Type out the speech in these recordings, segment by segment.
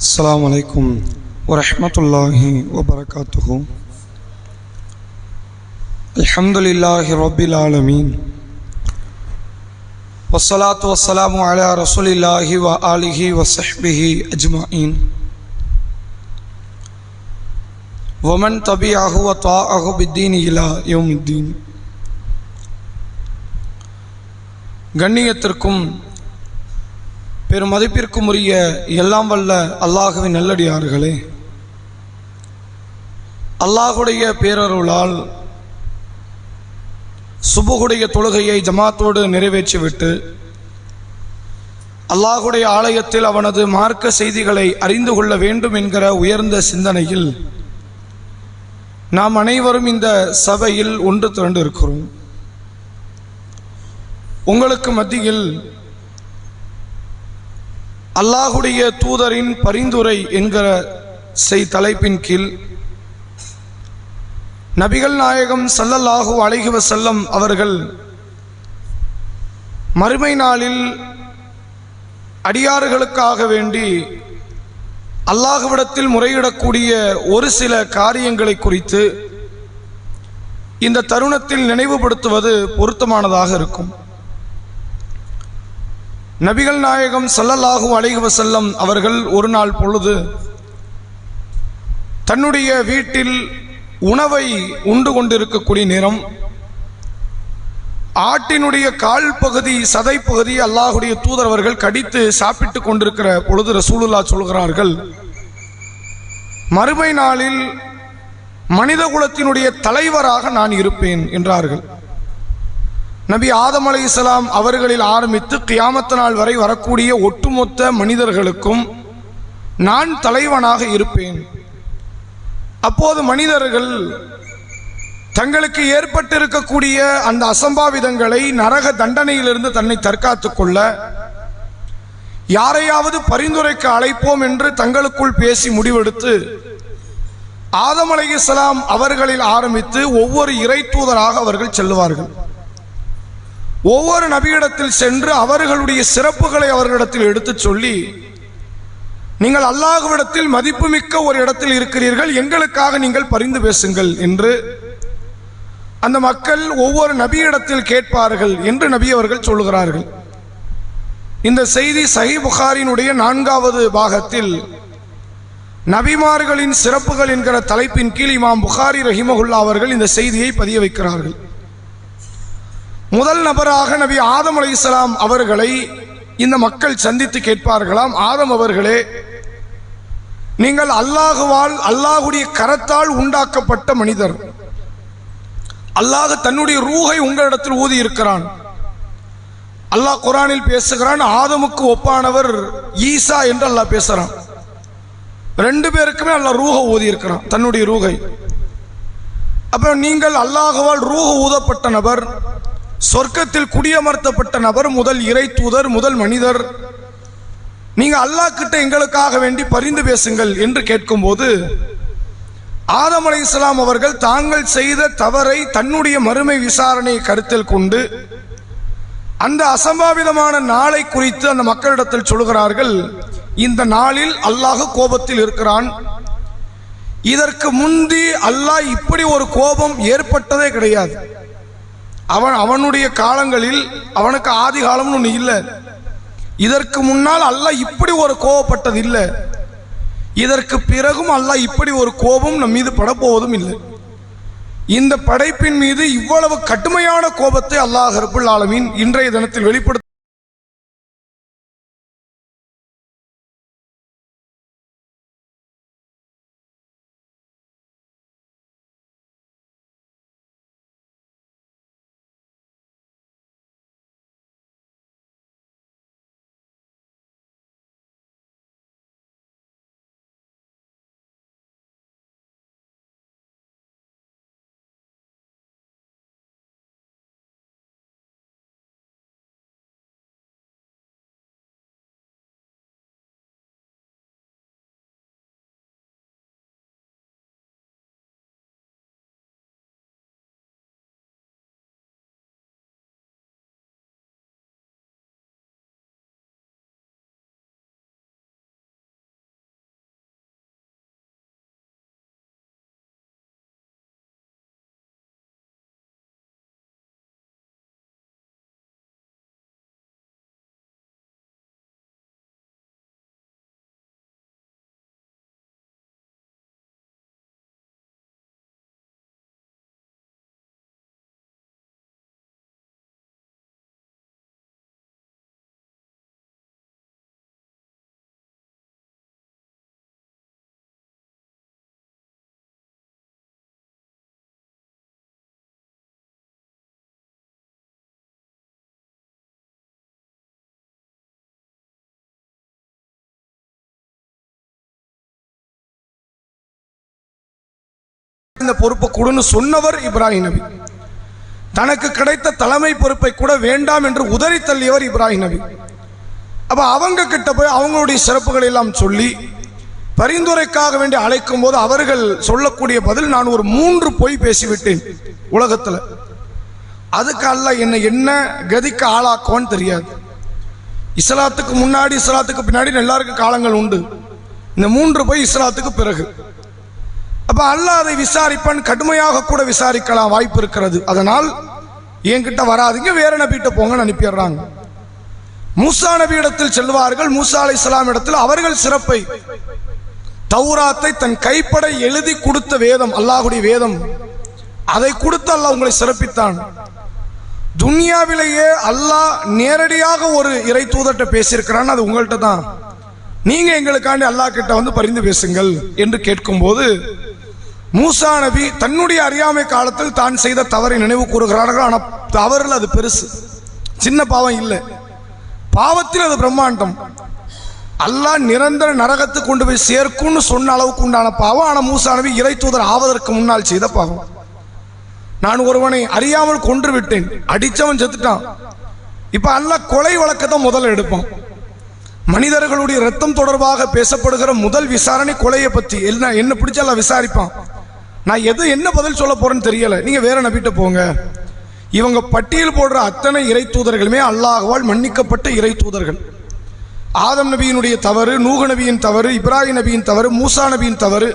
السلام عليكم ورحمة الله وبركاته الحمد لله رب العالمين والصلاة والسلام على رسول الله وآله وصحبه أجمعين ومن تبعه وطاعه بالدين إلى يوم الدين கண்ணியத்திற்கும் பெருமதிப்பிற்கும் உரிய எல்லாம் வல்ல அல்லாஹுவின் நல்லடியார்களே அல்லாஹுடைய பேரருளால் சுபுகுடைய தொழுகையை ஜமாத்தோடு நிறைவேற்றிவிட்டு அல்லாஹுடைய ஆலயத்தில் அவனது மார்க்க செய்திகளை அறிந்து கொள்ள வேண்டும் என்கிற உயர்ந்த சிந்தனையில் நாம் அனைவரும் இந்த சபையில் ஒன்று திரண்டு இருக்கிறோம் உங்களுக்கு மத்தியில் அல்லாஹுடைய தூதரின் பரிந்துரை என்கிற செய் தலைப்பின் கீழ் நபிகள் நாயகம் சல்லல்லாஹு அலைஹி செல்லம் அவர்கள் மறுமை நாளில் அடியாறுகளுக்காக வேண்டி அல்லாஹுவிடத்தில் முறையிடக்கூடிய ஒரு சில காரியங்களை குறித்து இந்த தருணத்தில் நினைவுபடுத்துவது பொருத்தமானதாக இருக்கும். நபிகள் நாயகம் சல்லல்லாஹு அலைஹி வசல்லம் அவர்கள் ஒரு நாள் பொழுது தன்னுடைய வீட்டில் உணவை உண்டு கொண்டிருக்கக்கூடிய நேரம் ஆட்டினுடைய கால் பகுதி சதை பகுதி அல்லாஹுடைய தூதரவர்கள் கடித்து சாப்பிட்டு கொண்டிருக்கிற பொழுது ரசூலுல்லா சொல்கிறார்கள் மறுமை நாளில் மனித குலத்தினுடைய தலைவராக நான் இருப்பேன் என்றார்கள். நபி ஆதம் அலை இஸ்லாம் அவர்களில் ஆரம்பித்து கியாமத்த நாள் வரை வரக்கூடிய ஒட்டுமொத்த மனிதர்களுக்கும் நான் தலைவனாக இருப்பேன். அப்போது மனிதர்கள் தங்களுக்கு ஏற்பட்டிருக்கக்கூடிய அந்த அசம்பாவிதங்களை நரக தண்டனையிலிருந்து தன்னை தற்காத்துக் கொள்ள யாரையாவது பரிந்துரைக்க அழைப்போம் என்று தங்களுக்குள் பேசி முடிவெடுத்து ஆதம் அலை இஸ்லாம் அவர்களில் ஆரம்பித்து ஒவ்வொரு இறை தூதராக அவர்கள் செல்லுவார்கள். ஒவ்வொரு நபியிடத்தில் சென்று அவர்களுடைய சிறப்புகளை அவர்களிடத்தில் எடுத்துச் சொல்லி நீங்கள் அல்லாஹுவிடத்தில் மதிப்புமிக்க ஒரு இடத்தில் இருக்கிறீர்கள் எங்களுக்காக நீங்கள் பரிந்து பேசுங்கள் என்று அந்த மக்கள் ஒவ்வொரு நபியிடத்தில் கேட்பார்கள் என்று நபி அவர்கள் சொல்லுகிறார்கள். இந்த செய்தி சஹி புகாரினுடைய நான்காவது பாகத்தில் நபிமார்களின் சிறப்புகள் என்கிற தலைப்பின் கீழ் இமாம் புகாரி ரஹிமகுல்லா அவர்கள் இந்த செய்தியை பதிய வைக்கிறார்கள். முதல் நபராக நபி ஆதம் அலைஹிஸ்ஸலாம் அவர்களை இந்த மக்கள் சந்தித்து கேட்பார்களாம். ஆதம் அவர்களே நீங்கள் அல்லாஹுவால் அல்லாஹுடைய கரத்தால் உண்டாக்கப்பட்ட மனிதர். அல்லாஹ் தன்னுடைய ரூகை உங்களிடத்தில் ஊதி இருக்கிறான். அல்லாஹ் குரானில் பேசுகிறான் ஆதமுக்கு ஒப்பானவர் ஈசா என்று அல்லாஹ் பேசுறான். ரெண்டு பேருக்குமே அல்லாஹ் ரூக ஊதி இருக்கிறான் தன்னுடைய ரூகை அப்ப நீங்கள் அல்லாஹுவால் ரூக ஊதப்பட்ட நபர் சொர்க்கத்தில் குடியமர்த்தப்பட்ட நபர் முதல் இறை தூதர் முதல் மனிதர். நீங்க அல்லாஹ் கிட்ட எங்களுக்காக வேண்டி பரிந்து பேசுங்கள் என்று கேட்கும்போது ஆதம் அலை இஸ்லாம் அவர்கள் தாங்கள் செய்த தவறை தன்னுடைய மறுமை விசாரணையை கருத்தில் கொண்டு அந்த அசம்பாவிதமான நாளை குறித்து அந்த மக்களிடத்தில் சொல்கிறார்கள் இந்த நாளில் அல்லாஹ் கோபத்தில் இருக்கிறான். இதற்கு முந்தி அல்லாஹ் இப்படி ஒரு கோபம் ஏற்பட்டதே கிடையாது. அவன் அவனுடைய காலங்களில் அவனுக்கு ஆதி காலம்னு ஒன்று இல்லை. இதற்கு முன்னால் அல்ல இப்படி ஒரு கோபப்பட்டது இல்லை. இதற்கு பிறகும் அல்ல இப்படி ஒரு கோபம் நம் மீது படப்போவதும் இல்லை. இந்த படைப்பின் மீது இவ்வளவு கடுமையான கோபத்தை அல்லாஹ் ஆலமீன் இன்றைய தினத்தில் வெளிப்படுத்த இந்த பொறுப்பை கொடுன்னு சொன்னவர் இப்ராஹிம் நபி. தனக்கு கிடைத்த தலைமை பொறுப்பை கூட வேண்டாம் என்று உதறி தள்ளியவர் இப்ராஹிம் நபி. அப்ப அவங்க கிட்ட போய் அவங்களுடைய சிறப்புகளை எல்லாம் சொல்லி பரிந்துரைக்காக வேண்டி அழைக்கும் போது அவர்கள் சொல்லக்கூடிய பதில் நான் ஒரு மூன்று பொய் பேசிவிட்டேன் உலகத்துல. அதுக்கு அல்ல என்ன என்ன கதிக்கு ஆளாக்குவான்னு தெரியாது. இஸ்லாத்துக்கு முன்னாடி இஸ்லாத்துக்கு பின்னாடி எல்லாருக்கும் காலங்கள் உண்டு. இந்த மூன்று பொய் இஸ்லாத்துக்கு பிறகு. அப்ப அல்லாஹ் அதை விசாரிப்பான் கடுமையாக கூட விசாரிக்கலாம் வாய்ப்பு இருக்கிறது. அதனால் என்கிட்ட வராதீங்க வேற நபிகிட்ட போங்கன்னு அனுப்பிடுறாங்க. மூசா நபியிடத்தில் செல்வார்கள் மூசா அலை இஸ்லாம் இடத்தில் அவர்கள் சிறப்பை. தௌராத்தை தன் கைப்பட எழுதி கொடுத்த வேதம் அல்லாஹுடைய வேதம். அதை கொடுத்து அல்லாஹ் உங்களை சிறப்பித்தான். துன்யாவிலேயே அல்லாஹ் நேரடியாக ஒரு இறை தூதர்கிட்ட பேசியிருக்கிறான் அது உங்கள்கிட்ட தான். நீங்க எங்களுக்காண்டி அல்லாஹ் கிட்ட வந்து பரிந்து பேசுங்கள் என்று கேட்கும்போது மூசா நபி தன்னுடைய அறியாமை காலத்தில் தான் செய்த தவறை நினைவு கூறுகிறார்கள். ஆனால் தவறில் அது பெருசு. சின்ன பாவம் இல்லை. பாவத்தில் அது பிரம்மாண்டம். அல்லாஹ் நிரந்தர நரகத்துக்கு கொண்டு போய் சேர்க்கும்னு சொன்ன அளவுக்கு உண்டான பாவம். ஆனால் மூசா நபி இறை தூதர் ஆவதற்கு முன்னால் செய்த பாவம். நான் ஒருவனை அறியாமல் கொன்று விட்டேன். அடித்தவன் செத்துட்டான். இப்போ அல்லாஹ் கொலை வழக்கத்தை முதல்ல எடுப்பான். மனிதர்களுடைய ரத்தம் தொடர்பாக பேசப்படுகிற முதல் விசாரணை கொலையை பற்றி. என்ன என்ன பிடிச்சால விசாரிப்பான்? நான் எது என்ன பதில் சொல்ல போறேன்னு தெரியல. நீங்க வேற நபிட்ட போங்க. இவங்க பட்டியல் போடுற அத்தனை இறை தூதர்களுமே அல்லாஹ்வால் மன்னிக்கப்பட்ட இறை தூதர்கள். ஆதம் நபியினுடைய தவறு நூக நபியின் தவறு இப்ராஹிம் நபியின் தவறு மூசா நபியின் தவறு.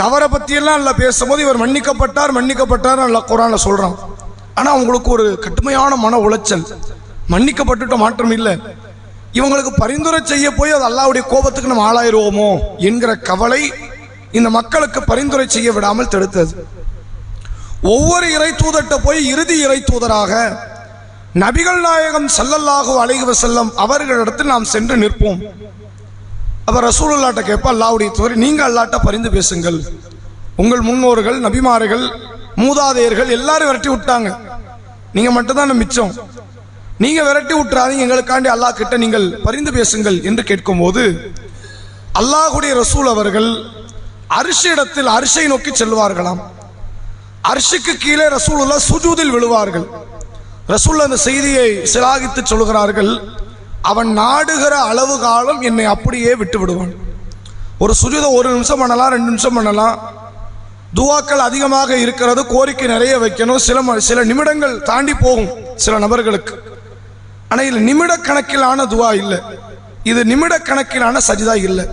தவறை பற்றியெல்லாம் நல்லா பேசும்போது இவர் மன்னிக்கப்பட்டார் மன்னிக்கப்பட்டார் நல்லா குரான்ல சொல்றான். ஆனால் அவங்களுக்கு ஒரு கடுமையான மன உளைச்சல். மன்னிக்கப்பட்டுட்ட மாற்றம் இல்லை. இவங்களுக்கு பரிந்துரை செய்ய போய் அது அல்லாவுடைய கோபத்துக்கு நம்ம ஆளாயிருவோமோ என்கிற கவலை இந்த மக்களுக்கு பரிந்துரை செய்ய விடாமல் தடுத்தது. ஒவ்வொரு இறை தூதர்கிட்ட போய் இறுதி இறை தூதராக நபிகள் நாயகம் சல்லல்லாஹு அலைஹி செல்லம் அவர்களிடத்தில் நாம் சென்று நிற்போம். அப்ப ரசூலுல்லாட்ட கேட்ப அல்லாவுடைய தூதர் நீங்கள் அல்லாட்ட பரிந்து பேசுங்கள். உங்கள் முன்னோர்கள் நபிமார்கள் மூதாதையர்கள் எல்லாரும் விரட்டி விட்டாங்க. நீங்கள் மட்டும்தான் மிச்சம். நீங்கள் விரட்டி விட்டுறாதீங்க எங்களுக்காண்டி அல்லாஹ் கிட்ட நீங்கள் பரிந்து பேசுங்கள் என்று கேட்கும்போது அல்லாஹுடைய ரசூல் அவர்கள் அரிசி இடத்தில் அரிசை நோக்கி செல்வார்களாம். அரிசிக்கு கீழே ரசூலுல்லா சுஜூதில் விழுவார்கள். ரசூல் அந்த செய்தியை சிலாகித்து சொல்கிறார்கள் அவன் நாடுகிற அளவு காலம் என்னை அப்படியே விட்டு விடுவான் ஒரு சுஜூத ஒரு நிமிஷம் பண்ணலாம் ரெண்டு நிமிஷம் பண்ணலாம். துவாக்கள் அதிகமாக இருக்கிறது கோரிக்கை நிறைய வைக்கணும். சில சில நிமிடங்கள் தாண்டி போகும் சில நபர்களுக்கு. ஆனால் இது நிமிட கணக்கிலான துவா இல்லை. இது நிமிட கணக்கிலான சஜிதா இல்லை.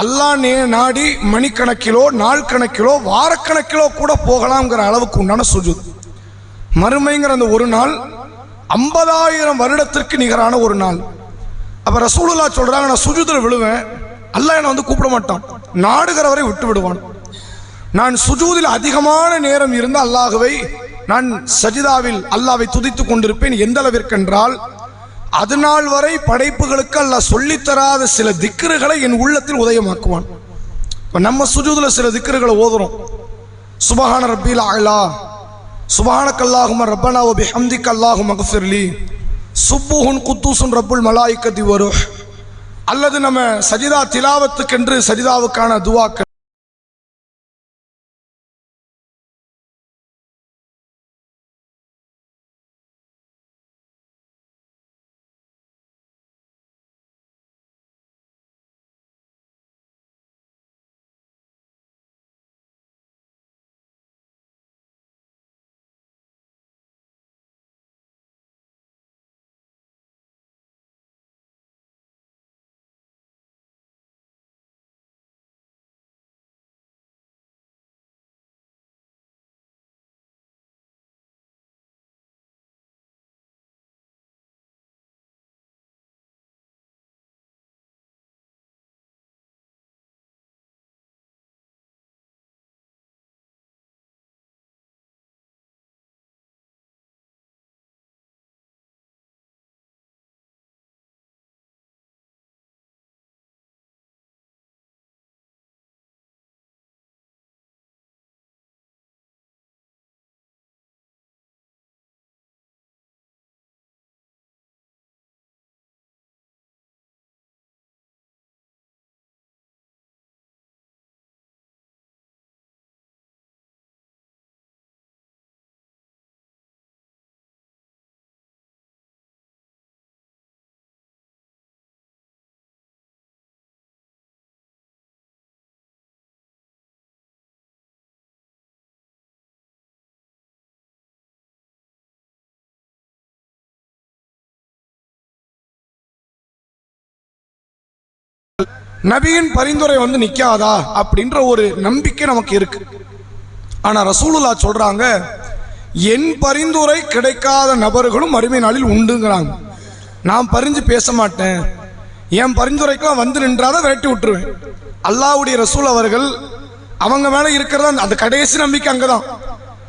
அல்லாஹ் நே நாடி மணிக்கணக்கிலோ நாள் கணக்கிலோ வாரக்கணக்கிலோ கூட போகலாம்ங்கிற அளவுக்கு உண்டான சுஜூத். மறுமைங்கிற அந்த ஒரு நாள் ஐம்பதாயிரம் வருடத்திற்கு நிகரான ஒரு நாள். அப்போ ரசூலுல்லா சொல்கிறாங்க நான் சுஜூதில் விழுவேன் அல்லாஹ் என்னை வந்து கூப்பிட மாட்டான். நாடுகிறவரை விட்டு விடுவான். நான் சுஜூதில் அதிகமான நேரம் இருந்த அல்லாஹுவை நான் சஜிதாவில் அல்லாவை துதித்துக் கொண்டிருப்பேன் எந்த அளவிற்கென்றால் அது நாள் வரை படைப்புகளுக்கு அல்ல சொல்லித்தராத சில திக்கர்களை என் உள்ளத்தில் உதயமாக்குவான். இப்போ நம்ம சுஜூதில் சில திக்கர்களை ஓதுறோம். சுபஹான ரப்பியில் அலா சுபஹான அல்லாஹும ரப்பனா ஓபி பிஹம்திக் அல்லாஹும மகஃபிர்லி சுப்புஹுன் குத்தூசுன் ரப்புல் மலாய்க்கதி வரும் அல்லது நம்ம சஜிதா திலாவத்துக்கென்று சஜிதாவுக்கான துவாக்கள் நபியின் பரிந்துரை வந்து நிற்காதா அப்படின்ற ஒரு நம்பிக்கை நமக்கு இருக்கு. ஆனால் ரசூலுல்லா சொல்கிறாங்க என் பரிந்துரை கிடைக்காத நபர்களும் அருமை நாளில் உண்டுங்கிறாங்க. நான் பரிஞ்சு பேச மாட்டேன். என் பரிந்துரைக்கெல்லாம் வந்து நின்றாத விரட்டி விட்டுருவேன். அல்லாவுடைய ரசூல் அவர்கள் அவங்க மேலே இருக்கிறதா அந்த கடைசி நம்பிக்கை அங்கே தான்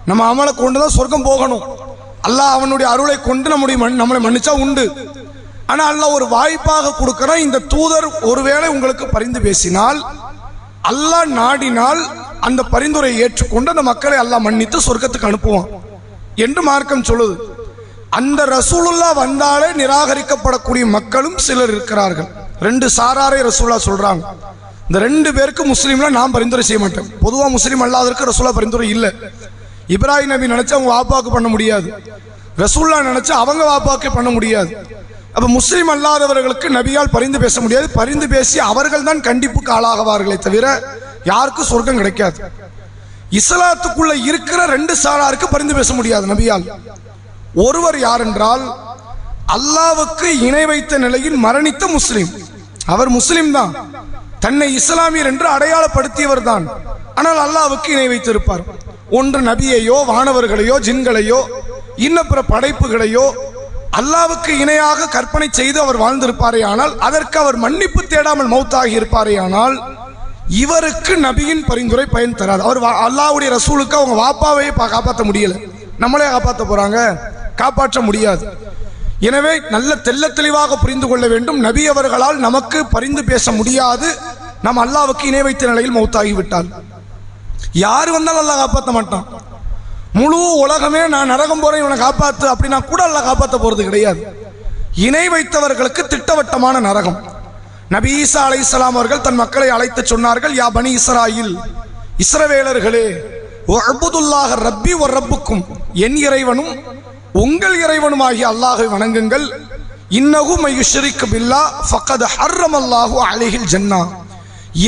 நம்ம அவனை கொண்டு தான் சொர்க்கம் போகணும். அல்லாஹ் அவனுடைய அருளை கொண்டு நம்முடைய மண் நம்மளை மன்னிச்சா உண்டு. ஆனால் அல்லாஹ் ஒரு வாய்ப்பாக கொடுக்கிறோம் இந்த தூதர் ஒருவேளை உங்களுக்கு பரிந்து பேசினால் அல்லாஹ் நாடினால் அந்த பரிந்துரையை ஏற்றுக்கொண்டு அந்த மக்களை அல்லாஹ் மன்னித்து சொர்க்கத்துக்கு அனுப்புவான். என்று மார்க்கம் சொல்லுது. அந்த ரசூலுல்லா வந்தாலே நிராகரிக்கப்படக்கூடிய மக்களும் சிலர் இருக்கிறார்கள். ரெண்டு சாராரை ரசூலா சொல்றாங்க. இந்த ரெண்டு பேருக்கு முஸ்லீம்ல நான் பரிந்துரை செய்ய மாட்டேன். பொதுவாக முஸ்லீம் அல்லாதவருக்கு ரசூலா பரிந்துரை இல்லை. இப்ராஹிம் நபி நினைச்சா அவங்க வாப்பாக்கு பண்ண முடியாது. ரசூல்லா நினைச்சா அவங்க வாப்பாக்கு பண்ண முடியாது. அப்ப முஸ்லீம் அல்லாதவர்களுக்கு நபியால் பரிந்து பேச முடியாது. பரிந்து பேசி அவர்கள் தான் கண்டிப்புக்கு ஆளாகவார்களே தவிர யாருக்கும் சொர்க்கம் கிடைக்காது. இஸ்லாத்துக்குள்ள இருக்கிற ரெண்டு சாராருக்கு பரிந்து பேச முடியாது நபியால். ஒருவர் யார் என்றால் அல்லாவுக்கு இணை வைத்த நிலையில் மரணித்த முஸ்லிம். அவர் முஸ்லிம் தான். தன்னை இஸ்லாமியர் என்று அடையாளப்படுத்தியவர் தான். ஆனால் அல்லாவுக்கு இணை வைத்திருப்பார். ஒன்று நபியையோ வானவர்களையோ ஜின்களையோ இன்ன பிற படைப்புகளையோ அல்லாவுக்கு இணையாக கற்பனை செய்து அவர் வாழ்ந்திருப்பாரே ஆனால் அதற்கு அவர் மன்னிப்பு தேடாமல் மௌத்தாகி இருப்பாரே ஆனால் இவருக்கு நபியின் பரிந்துரை பயன் தராது. அவர் வா- அல்லாஹ்வுடைய ரசூலுக்கு அவங்க வாப்பாவே காப்பாற்ற முடியல. நம்மளே காப்பாற்ற போறாங்க. காப்பாற்ற முடியாது. எனவே நல்ல தெள்ள தெளிவாக புரிந்து கொள்ள வேண்டும். நபி அவர்களால் நமக்கு பரிந்து பேச முடியாது. நாம் அல்லாவுக்கு இணை வைத்த நிலையில் மௌத்தாகி விட்டால் யார் வந்தாலும் அல்லாஹ் காப்பாற்ற மாட்டான். முழு உலகமே நான் நரகம் போறேன் இவனை காப்பாத்து அப்படின்னா கூட அல்லாஹ் காப்பாற்ற போறது கிடையாது. இணை வைத்தவர்களுக்கு திட்டவட்டமான நரகம். நபி ஈசா அலைஹிஸ்ஸலாம் அவர்கள் தன் மக்களை அழைத்து சொன்னார்கள் யா பனி இஸ்ராயில் இஸ்ரவேலர்களே அபுதுல்லாக ரப்பி ஒரு ரப்புக்கும் என் இறைவனும் உங்கள் இறைவனும் ஆகிய அல்லாஹை வணங்குங்கள். இன்னகு மையுஷரிக்கு பில்லா ஃபக்கத் ஹர்ரம் அல்லாஹு அழகில் ஜன்னா.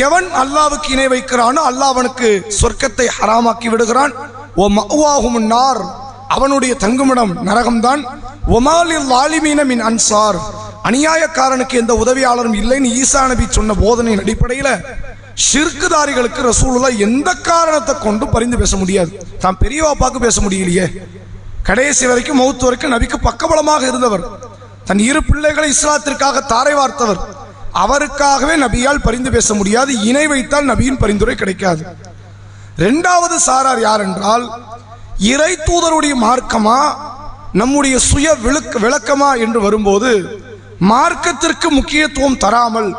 எவன் அல்லாவுக்கு இணை வைக்கிறானோ அல்லாஹ் அவனுக்கு சொர்க்கத்தை ஹராமாக்கி விடுகிறான். ஓ மஅவாஹும் நார் அவனுடைய தங்குமிடம் நரகம்தான். ஒமாலில் லாலிமீன மின் அன்சார். அநியாயக்காரனுக்கு எந்த உதவியாளரும் இல்லைன்னு ஈசா நபி சொன்ன போதனையின் அடிப்படையில் ஷிர்குதாரிகளுக்கு ரசூலுல்லா எந்த காரணத்தை கொண்டு பரிந்து பேச முடியாது. தான் பெரிய வாப்பாக்கு பேச முடியலையே. கடைசி வரைக்கும் மௌத்து வரைக்கும் நபிக்கு பக்கபலமாக இருந்தவர். தன் இரு பிள்ளைகளை இஸ்லாத்திற்காக தாரை வார்த்தவர். அவருக்காகவே நபியால் பரிந்து பேச முடியாது. இணை வைத்தால் நபியின் பரிந்துரை கிடைக்காது. இரண்டாவது சாரார் யார் என்றால் இறை தூதருடைய மார்க்கமா நம்முடைய சுய விளக்க விளக்கமா என்று வரும்போது மார்க்கத்திற்கு முக்கியத்துவம் தராமல்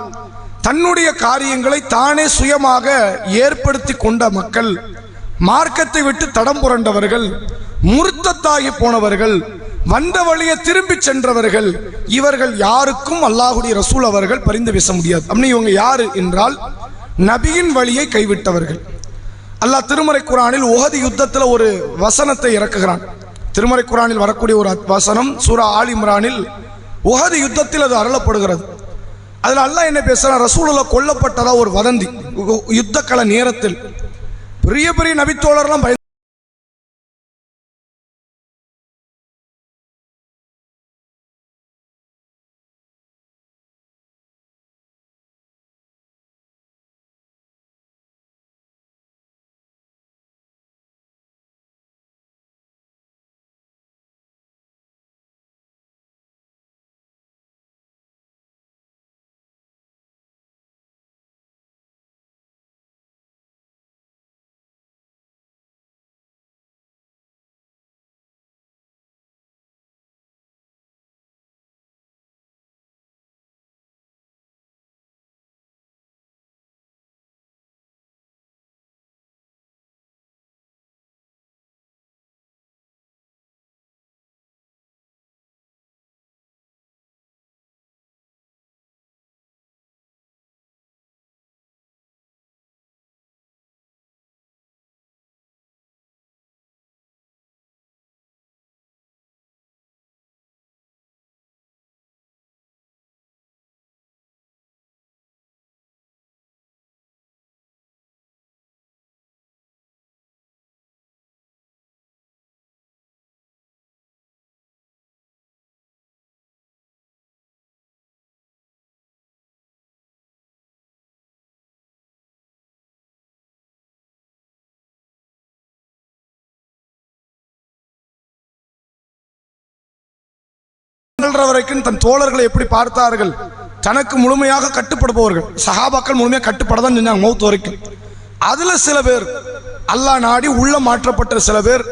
தன்னுடைய காரியங்களை தானே சுயமாக ஏற்படுத்தி கொண்ட மக்கள் மார்க்கத்தை விட்டு தடம் புரண்டவர்கள் முருத்தத்தாகி போனவர்கள் வந்த வழியை திரும்பி சென்றவர்கள் இவர்கள் யாருக்கும் அல்லாஹுடைய ரசூல் அவர்கள் பரிந்து பேச முடியாது. அப்படின்னு இவங்க யாரு என்றால் நபியின் வழியை கைவிட்டவர்கள். அல்லாஹ் திருமறை குரானில் உகது யுத்தத்தில் ஒரு வசனத்தை இறக்குகிறான். திருமறை குரானில் வரக்கூடிய ஒரு வசனம் சூரா ஆல் இம்ரானில் உகது யுத்தத்தில் அது அருளப்படுகிறது. அதில் அல்லாஹ் என்ன பேசுகிறான் ரசூலுல்லா கொல்லப்பட்டதா ஒரு வதந்தி யுத்த நேரத்தில். பெரிய பெரிய நபித்தோழர்லாம் வாழ்ற வரைக்கும் தன் தோழர்களை எப்படி பார்த்தார்கள்? தனக்கு முழுமையாக கட்டுப்படுபவர்கள். சஹாபாக்கள் முழுமையாக கட்டுப்பட தான் செஞ்சாங்க மௌத் வரைக்கும். அதில் சில பேர் அல்லாஹ் நாடி உள்ள மாற்றப்பட்ட சில பேர்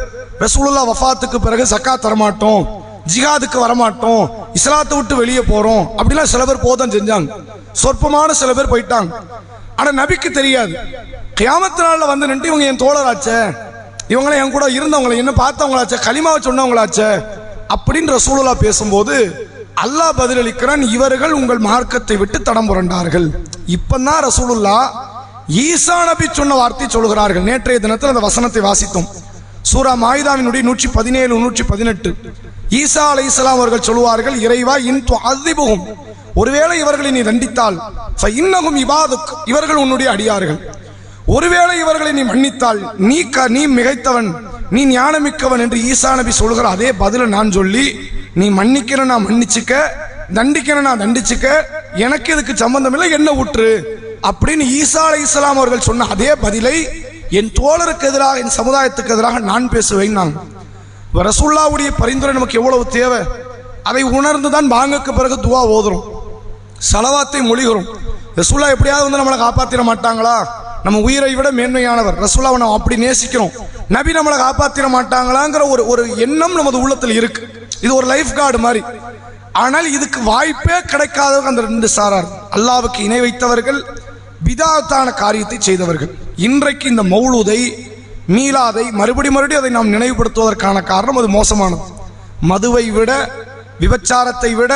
ரசூலுல்லா வஃபாத்துக்கு பிறகு சக்காத் தரமாட்டோம் ஜிஹாதுக்கு வரமாட்டோம் இஸ்லாத்தை விட்டு வெளியே போகிறோம் அப்படிலாம் சில பேர் போதான் செஞ்சாங்க. சொற்பமான சில பேர் போயிட்டாங்க. ஆனால் நபிக்கு தெரியாது. கியாமத்து நாளில் வந்து நின்று இவங்க என் தோழராச்சே இவங்களாம் என் கூட இருந்தவங்கள என்ன பார்த்தவங்களாச்சே களிமாவை சொன்னவங்களாச்சே அப்படின்னு ரசூலுல்லா பேசும்போது அல்லாஹ் பதிலளிக்கிறான் இவர்கள் உங்கள் மார்க்கத்தை விட்டு தடம் புரண்டார்கள். இப்பந்தான் ரசூலுல்லா ஈசா நபி சொன்ன வார்த்தை சொல்கிறார்கள். நேற்றைய தினத்தில் அந்த வசனத்தை வாசித்தோம். சூரா மாயுதாவினுடைய நூற்றி பதினேழு நூற்றி பதினெட்டு ஈசா அலைஹிஸ்ஸலாம் அவர்கள் சொல்லுவார்கள் இறைவா இன் அதிபுகும் ஒருவேளை இவர்களை நீ தண்டித்தால் இன்னகும் இபாதுக் இவர்கள் உன்னுடைய அடியார்கள். ஒருவேளை இவர்களை நீ மன்னித்தால் நீ க நீ மிகைத்தவன். நீ ஞானமிக்கவன் என்று ஈசா நபி சொல்கிற அதே பதிலை நான் சொல்லி நீ மன்னிக்கிற நான் மன்னிச்சுக்க தண்டிக்கிற நான் தண்டிச்சுக்க எனக்கு இதுக்கு சம்பந்தம் இல்லை என்ன ஊற்று அப்படின்னு ஈசா அலை இஸ்லாம் அவர்கள் சொன்ன அதே பதிலை என் தோழருக்கு எதிராக என் சமுதாயத்துக்கு எதிராக நான் பேசுவேன் நான். இப்ப ரசூல்லாவுடைய பரிந்துரை நமக்கு எவ்வளவு தேவை? அதை உணர்ந்து தான் பாங்குக்கு பிறகு துவா ஓதுறோம். சலவாத்தை மொழிகிறோம். ரசூல்லா எப்படியாவது வந்து நம்மளை காப்பாற்றிட மாட்டாங்களா? நம்ம உயிரை விட மேன்மையானவர். ரசூல்லாவை நம்ம அப்படி நேசிக்கிறோம். நபி நம்மளை காப்பாற்றிட மாட்டாங்களாங்கிற ஒரு ஒரு எண்ணம் நமது உள்ளத்தில் இருக்கு. இது ஒரு லைஃப் கார்டு மாதிரி. ஆனால் இதுக்கு வாய்ப்பே கிடைக்காதவங்க அந்த ரெண்டு சாரார். அல்லாவுக்கு இணை வைத்தவர்கள் பிதாத்தான காரியத்தை செய்தவர்கள். இன்றைக்கு இந்த மௌலுதை மீளாதை மறுபடி மறுபடியும் அதை நாம் நினைவுபடுத்துவதற்கான காரணம் அது மோசமானது. மதுவை விட விபச்சாரத்தை விட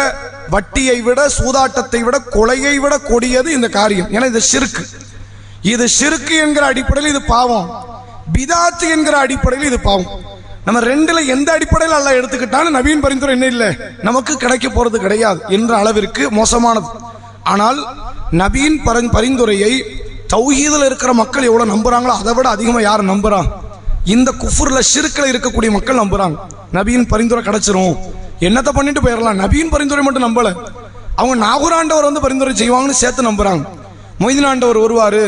வட்டியை விட சூதாட்டத்தை விட கொலையை விட கொடியது இந்த காரியம். ஏன்னா இது சிறுக்கு. இது சிறுக்கு என்கிற அடிப்படையில் இது பாவம். பிதாத்து என்கிற அடிப்படையில் இது பாவம். நம்ம ரெண்டுல எந்த அடிப்படையில் அல்ல எடுத்துக்கிட்டாலும் நவீன் பரிந்துரை என்ன இல்லை. நமக்கு கிடைக்க போறது கிடையாது என்ற அளவிற்கு மோசமானது. ஆனால் நபீன் பரன் பரிந்துரையை தௌஹீதில் இருக்கிற மக்கள் எவ்வளோ நம்புறாங்களோ அதை விட அதிகமாக யார் நம்புறான் இந்த குஃபுரில் சிறுக்கில் இருக்கக்கூடிய மக்கள் நம்புறாங்க. நபியின் பரிந்துரை கிடைச்சிரும். என்னத்தை பண்ணிட்டு போயிடலாம் நபியின் பரிந்துரை மட்டும் நம்பலை. அவங்க நாகூராண்டவர் வந்து பரிந்துரை செய்வாங்கன்னு சேர்த்து நம்புறாங்க. மொய்தீன் ஆண்டவர் வருவார்.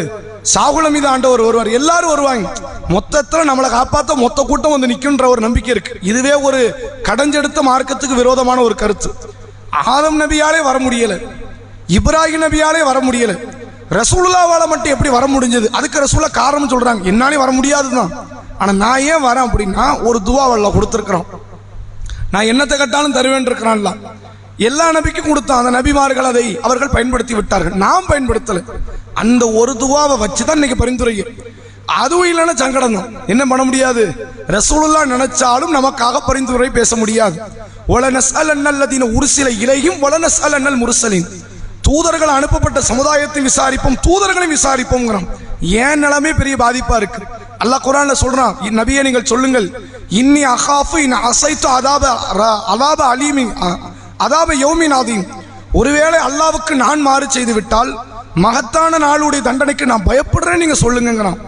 சாகுல மீது ஆண்டவர் வருவார். எல்லாரும் வருவாங்க. மொத்தத்தில் நம்மளை காப்பாத்த மொத்த கூட்டம் வந்து நிக்குன்ற ஒரு நம்பிக்கை இருக்கு. இதுவே ஒரு கடைஞ்செடுத்த மார்க்கத்துக்கு விரோதமான ஒரு கருத்து. ஆதம் நபியாலே வர முடியல. இப்ராஹிம் நபியாலே வர முடியல. ரசூலுல்லாவால மட்டும் எப்படி வர முடிஞ்சது? அதுக்கு ரசூலா காரணம் சொல்றாங்க. என்னாலே வர முடியாதுதான். ஆனா நான் ஏன் வரேன் அப்படின்னா ஒரு துவாவல்ல கொடுத்துருக்குறோம் நான் என்னத்தை கட்டாலும் தருவேன் இருக்கிறான்ல எல்லா நபிக்கும் கொடுத்தான். அந்த நபிமார்கள் அதை அவர்கள் பயன்படுத்தி விட்டார்கள். நாம் பயன்படுத்தல. அந்த ஒரு துவாவை வச்சுதான் இன்னைக்கு பரிந்துரையும் அதுவும் இல்லைன்னா சங்கடம் தான் என்ன பண்ண முடியாது? ரசூலுல்லா நினைச்சாலும் நமக்காக பரிந்துரை பேச முடியாது. ஒலனஸ் ஒரு சில இலையும் ஒலனஸ் அல்லல் முருசலின். தூதர்கள் அனுப்பப்பட்ட சமுதாயத்தை விசாரிப்போம் தூதர்களையும் விசாரிப்போம்ங்கிறான். ஏன் நிலமே பெரிய பாதிப்பா இருக்கு? அல்லாஹ் குரான்ல சொல்றான் நபியை நீங்கள் சொல்லுங்கள் இன்னி அஹாஃபு இன் அசைத்து அதாப அதாப அலீமி அதாப யௌமின் ஆதீம் ஒருவேளை அல்லாவுக்கு நான் மாறு செய்து விட்டால் மகத்தான நாளுடைய தண்டனைக்கு நான் பயப்படுறேன் நீங்க சொல்லுங்கிறான்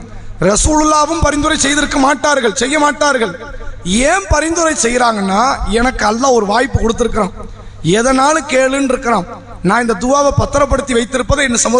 ரசூலுல்லாவும் பரிந்துரை செய்திருக்க மாட்டார்கள் செய்ய மாட்டார்கள். ஏன் பரிந்துரை செய்யறாங்கன்னா எனக்கு அல்லா ஒரு வாய்ப்பு கொடுத்துருக்குறான். எதனாலும் கேளுன்னு இருக்கிறான் நான் இந்த துவாவை பத்திரப்படுத்தி வைத்திருப்பதை என் சமுதாய